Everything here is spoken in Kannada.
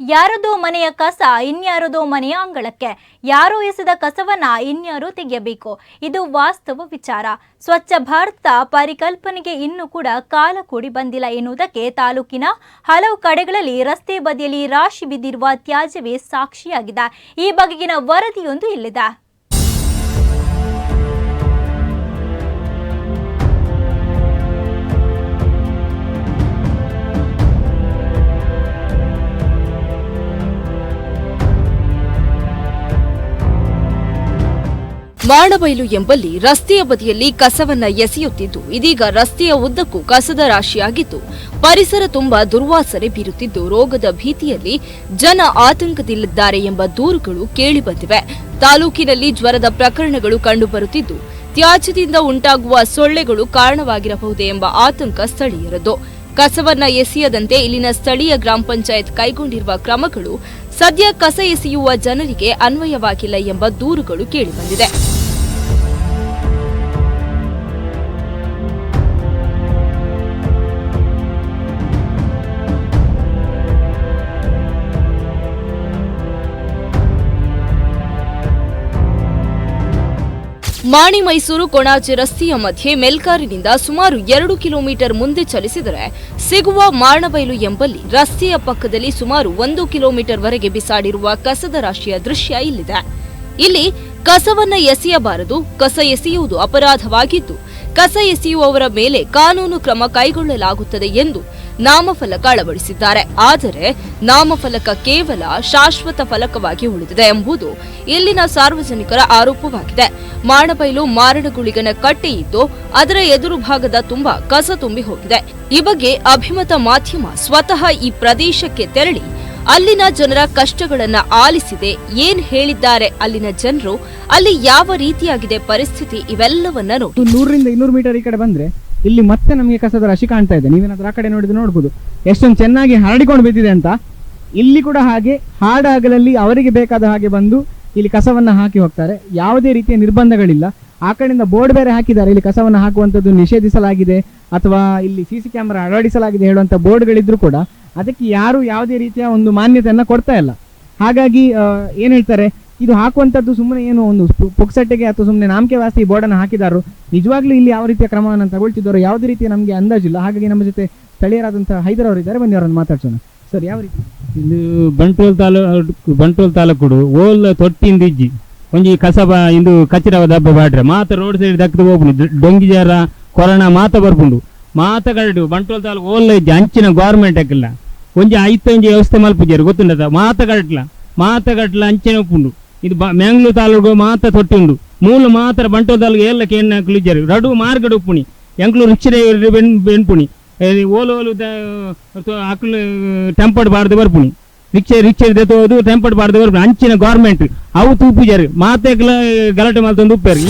ಯಾರದೋ ಮನೆಯ ಕಸ, ಇನ್ಯಾರದೋ ಮನೆಯ ಅಂಗಳಕ್ಕೆ. ಯಾರು ಎಸೆದ ಕಸವನ್ನ ಇನ್ಯಾರು ತೆಗೆಯಬೇಕು. ಇದು ವಾಸ್ತವ ವಿಚಾರ. ಸ್ವಚ್ಛ ಭಾರತ ಪರಿಕಲ್ಪನೆಗೆ ಇನ್ನೂ ಕೂಡ ಕಾಲ ಕೂಡಿ ಬಂದಿಲ್ಲ ಎನ್ನುವುದಕ್ಕೆ ತಾಲೂಕಿನ ಹಲವು ಕಡೆಗಳಲ್ಲಿ ರಸ್ತೆ ಬದಿಯಲ್ಲಿ ರಾಶಿ ಬಿದ್ದಿರುವ ತ್ಯಾಜ್ಯವೇ ಸಾಕ್ಷಿಯಾಗಿದೆ. ಈ ಬಗೆಗಿನ ವರದಿಯೊಂದು ಇಲ್ಲಿದೆ. ಮಾಣಬೈಲು ಎಂಬಲ್ಲಿ ರಸ್ತೆಯ ಬದಿಯಲ್ಲಿ ಕಸವನ್ನ ಎಸೆಯುತ್ತಿದ್ದು, ಇದೀಗ ರಸ್ತೆಯ ಉದ್ದಕ್ಕೂ ಕಸದ ರಾಶಿಯಾಗಿದ್ದು, ಪರಿಸರ ತುಂಬಾ ದುರ್ವಾಸನೆ ಬೀರುತ್ತಿದ್ದು, ರೋಗದ ಭೀತಿಯಲ್ಲಿ ಜನ ಆತಂಕದಲ್ಲಿದ್ದಾರೆ ಎಂಬ ದೂರುಗಳು ಕೇಳಿಬಂದಿವೆ. ತಾಲೂಕಿನಲ್ಲಿ ಜ್ವರದ ಪ್ರಕರಣಗಳು ಕಂಡುಬರುತ್ತಿದ್ದು, ತ್ಯಾಜ್ಯದಿಂದ ಉಂಟಾಗುವ ಸೊಳ್ಳೆಗಳು ಕಾರಣವಾಗಿರಬಹುದೇ ಎಂಬ ಆತಂಕ ಸ್ಥಳೀಯರದು. ಕಸವನ್ನ ಎಸೆಯದಂತೆ ಇಲ್ಲಿನ ಸ್ಥಳೀಯ ಗ್ರಾಮ ಪಂಚಾಯತ್ ಕೈಗೊಂಡಿರುವ ಕ್ರಮಗಳು ಸದ್ಯ ಕಸ ಎಸೆಯುವ ಜನರಿಗೆ ಅನ್ವಯವಾಗಿಲ್ಲ ಎಂಬ ದೂರುಗಳು ಕೇಳಿಬಂದಿದೆ. ಮಾಣಿ ಮೈಸೂರು ಕೊಣಾಜೆ ರಸ್ತೆಯ ಮಧ್ಯೆ ಮೆಲ್ಕಾರಿನಿಂದ ಸುಮಾರು ಎರಡು ಕಿಲೋಮೀಟರ್ ಮುಂದೆ ಚಲಿಸಿದರೆ ಸಿಗುವ ಮಾರ್ಣಬೈಲು ಎಂಬಲ್ಲಿ ರಸ್ತೆಯ ಪಕ್ಕದಲ್ಲಿ ಸುಮಾರು ಒಂದು ಕಿಲೋಮೀಟರ್ ವರೆಗೆ ಬಿಸಾಡಿರುವ ಕಸದ ರಾಶಿಯ ದೃಶ್ಯ ಇಲ್ಲಿದೆ. ಇಲ್ಲಿ ಕಸವನ್ನ ಎಸೆಯಬಾರದು, ಕಸ ಎಸೆಯುವುದು ಅಪರಾಧವಾಗಿದ್ದು ಕಸ ಎಸೆಯುವವರ ಮೇಲೆ ಕಾನೂನು ಕ್ರಮ ಕೈಗೊಳ್ಳಲಾಗುತ್ತದೆ ಎಂದು ನಾಮಫಲಕ ಅಳವಡಿಸಿದ್ದಾರೆ. ಆದರೆ ನಾಮಫಲಕ ಕೇವಲ ಶಾಶ್ವತ ಫಲಕವಾಗಿ ಉಳಿದಿದೆ ಎಂಬುದು ಇಲ್ಲಿನ ಸಾರ್ವಜನಿಕರ ಆರೋಪವಾಗಿದೆ. ಮಾಣಬೈಲು ಮಾರಣಗುಳಿಗನ ಕಟ್ಟೆ ಇದ್ದು ಅದರ ಎದುರು ಭಾಗದ ತುಂಬ ಕಸ ತುಂಬಿ ಹೋಗಿದೆ. ಈ ಬಗ್ಗೆ ಅಭಿಮತ ಮಾಧ್ಯಮ ಸ್ವತಃ ಈ ಪ್ರದೇಶಕ್ಕೆ ತೆರಳಿ ಅಲ್ಲಿನ ಜನರ ಕಷ್ಟಗಳನ್ನು ಆಲಿಸಿದೆ. ಏನ್ ಹೇಳಿದ್ದಾರೆ ಅಲ್ಲಿನ ಜನರು? ಅಲ್ಲಿ ಯಾವ ರೀತಿಯಾಗಿದೆ ಪರಿಸ್ಥಿತಿ? ಇವೆಲ್ಲವನ್ನ ನೂರರಿಂದ ಇನ್ನೂರು ಮೀಟರ್ ಈ ಕಡೆ ಬಂದ್ರೆ ಇಲ್ಲಿ ಮತ್ತೆ ನಮಗೆ ಕಸದ ರಾಶಿ ಕಾಣ್ತಾ ಇದೆ. ನೀವೇನಾದ್ರೂ ಆ ಕಡೆ ನೋಡಿದ್ರೆ ನೋಡ್ಬೋದು. ಎಷ್ಟೊಂದು ಚೆನ್ನಾಗಿ ಹರಡಿಕೊಂಡು ಬಿದ್ದಿದೆ ಅಂತ. ಇಲ್ಲಿ ಕೂಡ ಹಾಗೆ ಹಾಡಾಗಲಲ್ಲಿ ಅವರಿಗೆ ಬೇಕಾದ ಹಾಗೆ ಬಂದು ಇಲ್ಲಿ ಕಸವನ್ನ ಹಾಕಿ ಹೋಗ್ತಾರೆ. ಯಾವುದೇ ರೀತಿಯ ನಿರ್ಬಂಧಗಳಿಲ್ಲ. ಆ ಕಡೆಯಿಂದ ಬೋರ್ಡ್ ಬೇರೆ ಹಾಕಿದ್ದಾರೆ. ಇಲ್ಲಿ ಕಸವನ್ನು ಹಾಕುವಂಥದ್ದು ನಿಷೇಧಿಸಲಾಗಿದೆ ಅಥವಾ ಇಲ್ಲಿ ಸಿ ಸಿ ಕ್ಯಾಮೆರಾ ಅಳವಡಿಸಲಾಗಿದೆ ಹೇಳುವಂಥ ಬೋರ್ಡ್ಗಳಿದ್ರು ಕೂಡ ಅದಕ್ಕೆ ಯಾರು ಯಾವುದೇ ರೀತಿಯ ಒಂದು ಮಾನ್ಯತೆಯನ್ನು ಕೊಡ್ತಾ ಇಲ್ಲ. ಹಾಗಾಗಿ ಏನು ಹೇಳ್ತಾರೆ? ಇದು ಹಾಕುವಂಥದ್ದು ಸುಮ್ಮನೆ ಏನು ಒಂದು ಪುಕ್ಸಟ್ಟೆಗೆ ಅಥವಾ ಸುಮ್ಮನೆ ನಾಮಕೆ ವಾಸಿ ಈ ಬೋರ್ಡನ್ನು ಹಾಕಿದಾರು, ನಿಜವಾಗ್ಲೂ ಇಲ್ಲಿ ಯಾವ ರೀತಿಯ ಕ್ರಮವನ್ನು ತಗೊಳ್ತಿದ್ದಾರೋ ಯಾವುದೇ ರೀತಿಯ ನಮಗೆ ಅಂದಾಜಿಲ್ಲ ಹಾಗಾಗಿ ನಮ್ಮ ಜೊತೆ ಸ್ಥಳೀಯರಾದಂತಹ ಹೈದರ್ ಇದ್ದಾರೆ. ಬನ್ನಿ ಅವರನ್ನು ಮಾತಾಡ್ಸೋಣ. ಸರ್, ಯಾವ ರೀತಿ? ಇದು ಬಂಟೋಲ್ ತಾಲೂಕು ಬಂಟೋಲ್ ತಾಲೂಕು ಓಲ್ ತೊಟ್ಟಿಂದ ಇಜ್ಜಿ. ಒಂಜಿ ಕಸಬ, ಇಂದು ಕಚ್ಚಿರವ ದಬ್ಬ ಬಾಡ್ರೆ ಮಾತ ರೋಡ್ ಸೈಡ್ ದಕ್ಕದ ಹೋಗ್ಬಿಡು ಡೊಂಗಿ ಜಾರ ಕೊರೋನಾ ಮಾತ ಬರ್ಬುಂಡು. ಮಾತ ಕರಡು ಬಂಟೋಲ್ ತಾಲೂಕು ಓಲ್ ಇಜ್ಜಿ, ಅಂಚಿನ ಗೌರ್ಮೆಂಟ್ ಹಾಕಿಲ್ಲ ಮಾತ ಕಟ್ಲ ಮಾತ ಕಟ್ಲ ಅಂಚನೆ ಉಪ್ಪುಂಡು. ಇದು ಬ ಮ್ಯಾಂಗ್ಳೂರ್ ತಾಲೂಕು ಮಾತ ತೊಟ್ಟಿ ಉಂಡು ಮೂಲ ಮಾತ್ರ ಬಂಟ್ವಾಳ ತಾಲೂಕು ಎಲ್ಲ ಕೇಣ ಹಾಕಲಿಜ್ಜಾರು. ರಡು ಮಾರ್ಗಡು ಉಪ್ಪುಣಿ. ಎಂಕ್ಲೂರು ರಿಕ್ಷೆ ಬೆನ್ ಬೆನ್ಪುಣಿ. ಏ, ಓಲು ಓಲು ಅಕ್ಲು ಟೆಂಪರ್ಡ್ ಬಾರ್ದು ಬರ್ಪುಣಿ. ರಿಕ್ಷೆ ರಿಕ್ಷೆ ತೋದು ಟೆಂಪರ್ಡ್ ಬಾರ್ದು ಅಂಚಿನ ಗೌರ್ಮೆಂಟ್ ಅವು ತೂಪುಜಾರು ಮಾತೆಗ್ಲ ಗಲಾಟೆ ಮಲ್ತೊಂದು ಉಪ್ಪೇರಿ.